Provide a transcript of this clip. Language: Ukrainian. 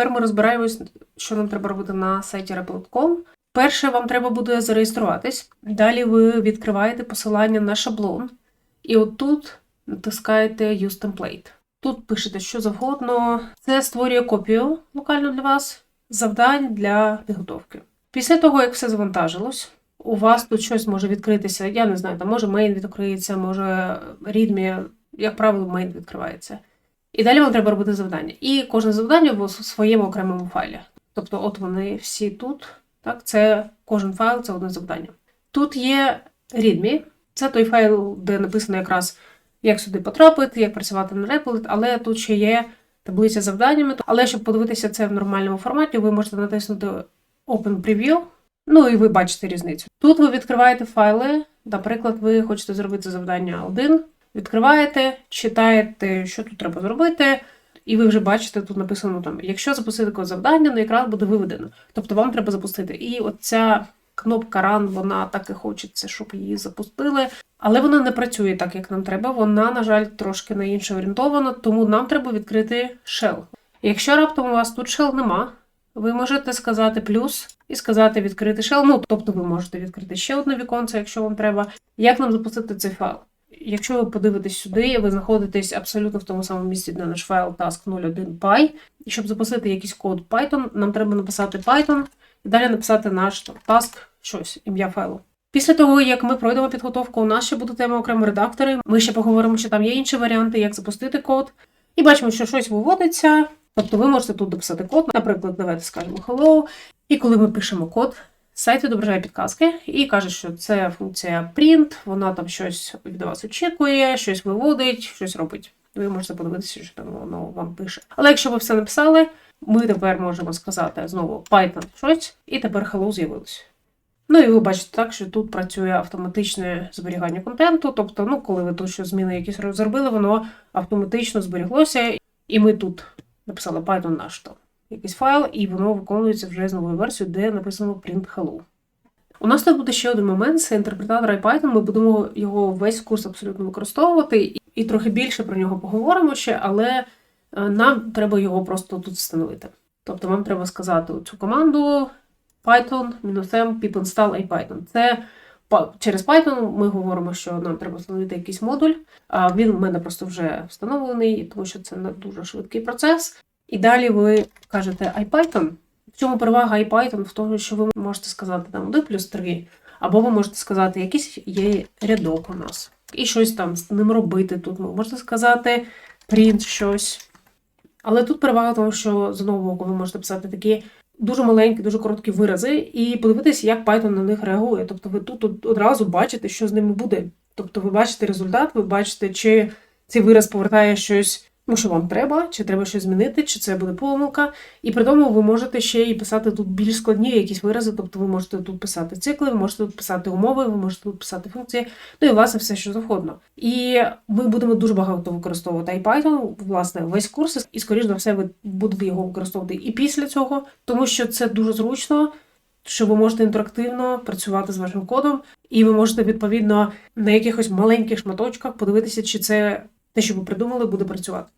Тепер ми розбираємось, що нам треба робити на сайті Replit.com. Перше, вам треба буде зареєструватись. Далі ви відкриваєте посилання на шаблон, і отут натискаєте Use Template. Тут пишете що завгодно. Це створює копію локально для вас завдань для підготовки. Після того, як все завантажилось, у вас тут щось може відкритися. Я не знаю, там може мейн відкриється, може readme, як правило, мейн відкривається. І далі вам треба робити завдання. І кожне завдання в своєму окремому файлі. Тобто, от вони всі тут. Так, це кожен файл це одне завдання. Тут є readme, це той файл, де написано якраз, як сюди потрапити, як працювати на Replit, але тут ще є таблиця з завданнями. Але щоб подивитися це в нормальному форматі, ви можете натиснути Open Preview. Ну і ви бачите різницю. Тут ви відкриваєте файли. Наприклад, ви хочете зробити завдання 1, відкриваєте, читаєте, що тут треба зробити, і ви вже бачите, тут написано там, якщо запустити код завдання, на екран буде виведено. Тобто вам треба запустити. І оця кнопка Run, вона так і хочеться, щоб її запустили. Але вона не працює так, як нам треба. Вона, на жаль, трошки на інше орієнтована, тому нам треба відкрити shell. Якщо раптом у вас тут shell нема, ви можете сказати плюс і сказати відкрити shell. Ну, тобто ви можете відкрити ще одне віконце, якщо вам треба. Як нам запустити цей файл? Якщо ви подивитесь сюди, ви знаходитесь абсолютно в тому самому місці, де наш файл task01py. І щоб запустити якийсь код Python, нам треба написати Python і далі написати наш task, щось, ім'я файлу. Після того, як ми пройдемо підготовку, у нас ще буде тема окремо редактори. Ми ще поговоримо, що там є інші варіанти, як запустити код. І бачимо, що щось виводиться. Тобто ви можете тут дописати код, наприклад, давайте скажемо hello. І коли ми пишемо код, сайт відображає підказки і каже, що це функція print, вона там щось від вас очікує, щось виводить, щось робить. Ви можете подивитися, що там воно вам пише. Але якщо ви все написали, ми тепер можемо сказати знову Python щось, і тепер hello з'явилось. Ну і ви бачите так, що тут працює автоматичне зберігання контенту. Тобто, ну, коли ви тут що зміни якісь зробили, воно автоматично зберіглося, і ми тут написали Python наш там якийсь файл, і воно виконується вже з новою версією, де написано print hello. У нас тут буде ще один момент, це інтерпретатор IPython. Ми будемо його весь курс абсолютно використовувати, і трохи більше про нього поговоримо ще, але е, нам треба його просто тут встановити. Тобто вам треба сказати цю команду python -m pip install IPython. Це через Python ми говоримо, що нам треба встановити якийсь модуль. А він в мене просто вже встановлений, тому що це не дуже швидкий процес. І далі ви кажете IPython. В чому перевага IPython? В тому, що ви можете сказати там 1 плюс 3, або ви можете сказати, якийсь є рядок у нас. І щось там з ним робити тут. Ви можете сказати print щось. Але тут перевага того, що з одного боку ви можете писати такі дуже маленькі, дуже короткі вирази, і подивитися, як Python на них реагує. Тобто ви тут одразу бачите, що з ними буде. Тобто ви бачите результат, ви бачите, чи цей вираз повертає щось, ну, що вам треба, чи треба щось змінити, чи це буде помилка. І при тому ви можете ще і писати тут більш складні якісь вирази, тобто ви можете тут писати цикли, ви можете тут писати умови, ви можете тут писати функції, ну і власне все, що завгодно. І ми будемо дуже багато використовувати IPython, власне, весь курс, і, скоріш за все, ви будете його використовувати і після цього, тому що це дуже зручно. Що ви можете інтерактивно працювати з вашим кодом, і ви можете відповідно на якихось маленьких шматочках подивитися, чи це те, що ви придумали, буде працювати.